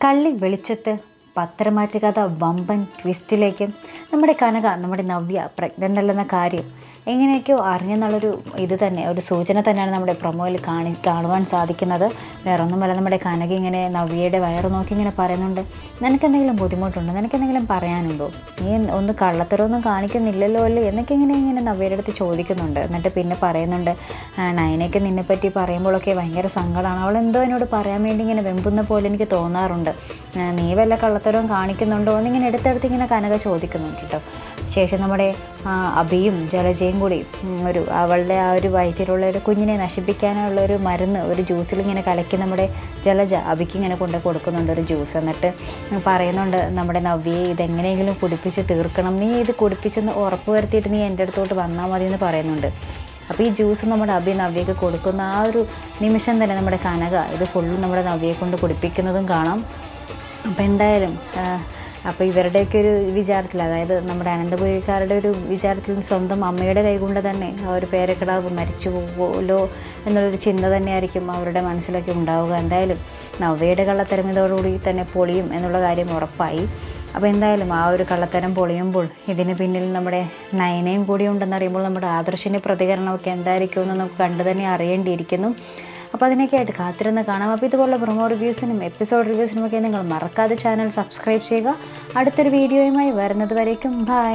കള്ളി വെളിച്ചത്ത് പത്രമാറ്റ കഥ വമ്പൻ ട്വിസ്റ്റിലേക്ക് നമ്മുടെ കനക നമ്മുടെ നവ്യ പ്രഗ്നന്റ് കാര്യം എങ്ങനെയൊക്കെയോ അറിഞ്ഞെന്നുള്ളൊരു ഇത് തന്നെ ഒരു സൂചന തന്നെയാണ് നമ്മുടെ പ്രൊമോയിൽ കാണി കാണുവാൻ സാധിക്കുന്നത്. വേറൊന്നുമല്ല നമ്മുടെ കനക ഇങ്ങനെ നവ്യയുടെ വയറ് നോക്കി ഇങ്ങനെ പറയുന്നുണ്ട്. നിനക്കെന്തെങ്കിലും ബുദ്ധിമുട്ടുണ്ടോ? നിനക്കെന്തെങ്കിലും പറയാനുണ്ടോ? നീ ഒന്ന് കള്ളത്തരമൊന്നും കാണിക്കുന്നില്ലല്ലോ അല്ലേ? എന്നൊക്കെ ഇങ്ങനെ ഇങ്ങനെ നവ്യയുടെ അടുത്ത് ചോദിക്കുന്നുണ്ട്. എന്നിട്ട് പിന്നെ പറയുന്നുണ്ട് "ആ, നയനയ്ക്ക് നിന്നെപ്പറ്റി പറയുമ്പോഴൊക്കെ ഭയങ്കര സങ്കടമാണ് അവൾ എന്തോ എന്നോട് പറയാൻ വേണ്ടി ഇങ്ങനെ വെമ്പുന്ന പോലെ എനിക്ക് തോന്നാറുണ്ട്. നീ വല്ല കള്ളത്തരവും കാണിക്കുന്നുണ്ടോ? എന്നിങ്ങനെ എടുത്തെടുത്ത് ഇങ്ങനെ കനക ചോദിക്കുന്നുണ്ട് കേട്ടോ. ശേഷം നമ്മുടെ അബിയും ജലജയും കൂടി ഒരു അവളുടെ ആ ഒരു വയറ്റിലുള്ള ഒരു കുഞ്ഞിനെ നശിപ്പിക്കാനുള്ള ഒരു മരുന്ന് ഒരു ജ്യൂസിൽ ഇങ്ങനെ കലക്കി നമ്മുടെ ജലജ അബിക്ക് ഇങ്ങനെ കൊണ്ട് കൊടുക്കുന്നുണ്ട് ഒരു ജ്യൂസ്. എന്നിട്ട് പറയുന്നുണ്ട് നമ്മുടെ നവ്യയെ ഇതെങ്ങനെയെങ്കിലും കുടിപ്പിച്ച് തീർക്കണം. നീ ഇത് കുടിപ്പിച്ചെന്ന് ഉറപ്പ് വരുത്തിയിട്ട് നീ എന്റെ അടുത്തോട്ട് വന്നാൽ മതി എന്ന് പറയുന്നുണ്ട്. അപ്പോൾ ഈ ജ്യൂസ് നമ്മുടെ അബി നവ്യയ്ക്ക് കൊടുക്കുന്ന ആ ഒരു നിമിഷം തന്നെ നമ്മുടെ കനക ഇത് ഫുള്ളും നമ്മുടെ നവ്യയെ കൊണ്ട് കുടിപ്പിക്കുന്നതും കാണാം. അപ്പോൾ എന്തായാലും അപ്പോൾ ഇവരുടെയൊക്കെ ഒരു വിചാരത്തിൽ അതായത് നമ്മുടെ അനന്തപുരിക്കാരുടെ ഒരു വിചാരത്തിൽ സ്വന്തം അമ്മയുടെ കൈകൊണ്ട് തന്നെ ആ ഒരു പേരക്കിടാവ് മരിച്ചു പോകുമല്ലോ എന്നുള്ളൊരു ചിന്ത തന്നെയായിരിക്കും അവരുടെ മനസ്സിലൊക്കെ ഉണ്ടാവുക. എന്തായാലും നവ്യയുടെ കള്ളത്തരമിതോടുകൂടി തന്നെ പൊളിയും എന്നുള്ള കാര്യം ഉറപ്പായി. അപ്പോൾ എന്തായാലും ആ ഒരു കള്ളത്തരം പൊളിയുമ്പോൾ ഇതിന് പിന്നിൽ നമ്മുടെ നയനയും കൂടി ഉണ്ടെന്നറിയുമ്പോൾ നമ്മുടെ ആദർശിന്റെ പ്രതികരണമൊക്കെ എന്തായിരിക്കുമെന്ന് നമുക്ക് കണ്ടു തന്നെ അറിയേണ്ടിയിരിക്കുന്നു. അപ്പോൾ അതിനൊക്കെ ആയിട്ട് കാത്തിരുന്ന് കാണാം. അപ്പോൾ ഇതുപോലുള്ള പ്രൊമോ റിവ്യൂസിനും എപ്പിസോഡ് റിവ്യൂസിനും ഒക്കെ നിങ്ങൾ മറക്കാതെ ചാനൽ സബ്സ്ക്രൈബ് ചെയ്യുക. അടുത്തൊരു വീഡിയോയുമായി വരുന്നത് വരേക്കും. ബൈ